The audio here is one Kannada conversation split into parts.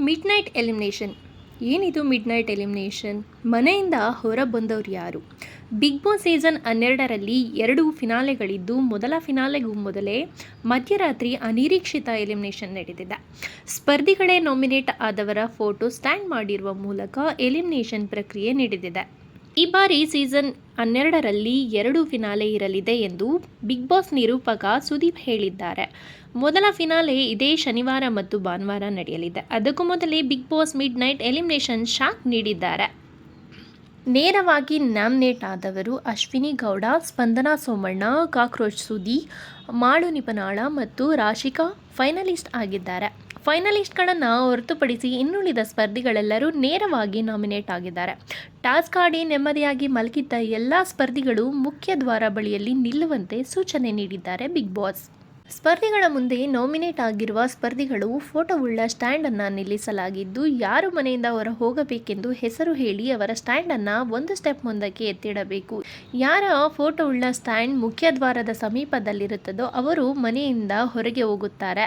ಮಿಡ್ ನೈಟ್ ಎಲಿಮಿನೇಷನ್ ಏನಿದು ಮಿಡ್ ನೈಟ್ ಎಲಿಮಿನೇಷನ್ ಮನೆಯಿಂದ ಹೊರ ಬಂದವರು ಯಾರು? ಬಿಗ್ ಬಾಸ್ ಸೀಸನ್ ಹನ್ನೆರಡರಲ್ಲಿ ಎರಡು ಫಿನಾಲೆಗಳಿದ್ದು ಮೊದಲ ಫಿನಾಲೆಗೂ ಮೊದಲೇ ಮಧ್ಯರಾತ್ರಿ ಅನಿರೀಕ್ಷಿತ ಎಲಿಮಿನೇಷನ್ ನಡೆದಿದೆ. ಸ್ಪರ್ಧಿಗಳೇ ನಾಮಿನೇಟ್ ಆದವರ ಫೋಟೋ ಸ್ಟ್ಯಾಂಡ್ ಮಾಡಿರುವ ಮೂಲಕ ಎಲಿಮಿನೇಷನ್ ಪ್ರಕ್ರಿಯೆ ನಡೆದಿದೆ. ಈ ಬಾರಿ ಸೀಸನ್ ಹನ್ನೆರಡರಲ್ಲಿ ಎರಡು ಫಿನಾಲೆ ಇರಲಿದೆ ಎಂದು ಬಿಗ್ ಬಾಸ್ ನಿರೂಪಕ ಸುದೀಪ್ ಹೇಳಿದ್ದಾರೆ. ಮೊದಲ ಫಿನಾಲೆ ಇದೇ ಶನಿವಾರ ಮತ್ತು ಭಾನುವಾರ ನಡೆಯಲಿದೆ. ಅದಕ್ಕೂ ಮೊದಲೇ Bigg Boss midnight elimination shock ನೀಡಿದ್ದಾರೆ. ನೇರವಾಗಿ ನ್ಯಾಮ್ನೇಟ್ ಆದವರು ಅಶ್ವಿನಿ ಗೌಡ, ಸ್ಪಂದನಾ ಸೋಮಣ್ಣ, ಕಾಕ್ರೋಚ್ ಸುದಿ ಮಾಡು ನಿಪನಾಳ ಮತ್ತು ರಾಶಿಕಾ ಫೈನಲಿಸ್ಟ್ ಆಗಿದ್ದಾರೆ. ಫೈನಲಿಸ್ಟ್ಗಳನ್ನು ಹೊರತುಪಡಿಸಿ ಇನ್ನುಳಿದ ಸ್ಪರ್ಧಿಗಳೆಲ್ಲರೂ ನೇರವಾಗಿ ನಾಮಿನೇಟ್ ಆಗಿದ್ದಾರೆ. ಟಾಸ್ಕ್ ಆಡಿ ನೆಮ್ಮದಿಯಾಗಿ ಮಲಗಿದ್ದ ಎಲ್ಲ ಸ್ಪರ್ಧಿಗಳು ಮುಖ್ಯ ದ್ವಾರ ಬಳಿಯಲ್ಲಿ ನಿಲ್ಲುವಂತೆ ಸೂಚನೆ ನೀಡಿದ್ದಾರೆ ಬಿಗ್ ಬಾಸ್. ಸ್ಪರ್ಧಿಗಳ ಮುಂದೆ ನಾಮಿನೇಟ್ ಆಗಿರುವ ಸ್ಪರ್ಧಿಗಳು ಫೋಟೋವುಳ್ಳ ಸ್ಟ್ಯಾಂಡನ್ನು ನಿಲ್ಲಿಸಲಾಗಿದ್ದು, ಯಾರು ಮನೆಯಿಂದ ಹೊರ ಹೋಗಬೇಕೆಂದು ಹೆಸರು ಹೇಳಿ ಅವರ ಸ್ಟ್ಯಾಂಡನ್ನು ಒಂದು ಸ್ಟೆಪ್ ಮುಂದಕ್ಕೆ ಎತ್ತಿಡಬೇಕು. ಯಾರ ಫೋಟೋವುಳ್ಳ ಸ್ಟ್ಯಾಂಡ್ ಮುಖ್ಯ ದ್ವಾರದ ಸಮೀಪದಲ್ಲಿರುತ್ತದೋ ಅವರು ಮನೆಯಿಂದ ಹೊರಗೆ ಹೋಗುತ್ತಾರೆ.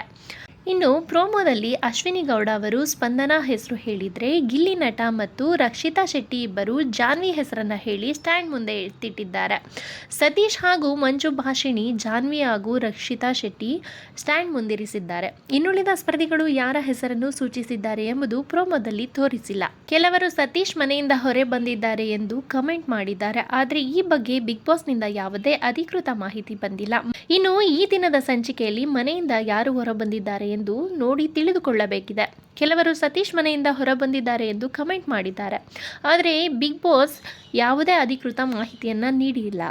ಇನ್ನು ಪ್ರೋಮೋದಲ್ಲಿ ಅಶ್ವಿನಿ ಗೌಡ ಅವರು ಸ್ಪಂದನಾ ಹೆಸರು ಹೇಳಿದರೆ ಗಿಲ್ಲಿ ನಟ ಮತ್ತು ರಕ್ಷಿತಾ ಶೆಟ್ಟಿ ಇಬ್ಬರು ಜಾನ್ವಿ ಹೆಸರನ್ನು ಹೇಳಿ ಸ್ಟ್ಯಾಂಡ್ ಮುಂದೆ ಎತ್ತಿಟ್ಟಿದ್ದಾರೆ ಸತೀಶ್ ಹಾಗೂ ಮಂಜು ಭಾಷಿಣಿ, ಜಾನ್ವಿ ಹಾಗೂ ರಕ್ಷಿತಾ ಶೆಟ್ಟಿ ಸ್ಟ್ಯಾಂಡ್ ಮುಂದಿರಿಸಿದ್ದಾರೆ. ಇನ್ನುಳಿದ ಸ್ಪರ್ಧಿಗಳು ಯಾರ ಹೆಸರನ್ನು ಸೂಚಿಸಿದ್ದಾರೆ ಎಂಬುದು ಪ್ರೋಮೋದಲ್ಲಿ ತೋರಿಸಿಲ್ಲ. ಕೆಲವರು ಸತೀಶ್ ಮನೆಯಿಂದ ಹೊರೆ ಬಂದಿದ್ದಾರೆ ಎಂದು ಕಮೆಂಟ್ ಮಾಡಿದ್ದಾರೆ. ಆದರೆ ಈ ಬಗ್ಗೆ ಬಿಗ್ ಬಾಸ್ನಿಂದ ಯಾವುದೇ ಅಧಿಕೃತ ಮಾಹಿತಿ ಬಂದಿಲ್ಲ. ಇನ್ನು ಈ ದಿನದ ಸಂಚಿಕೆಯಲ್ಲಿ ಮನೆಯಿಂದ ಯಾರು ಹೊರ ಬಂದಿದ್ದಾರೆ ಎಂದು ನೋಡಿ ತಿಳಿದುಕೊಳ್ಳಬೇಕಿದೆ. ಕೆಲವರು ಸತೀಶ್ ಮನೆಯಿಂದ ಹೊರಬಂದಿದ್ದಾರೆ ಎಂದು ಕಮೆಂಟ್ ಮಾಡಿದ್ದಾರೆ. ಆದರೆ ಬಿಗ್ ಬಾಸ್ ಯಾವುದೇ ಅಧಿಕೃತ ಮಾಹಿತಿಯನ್ನು ನೀಡಿಲ್ಲ.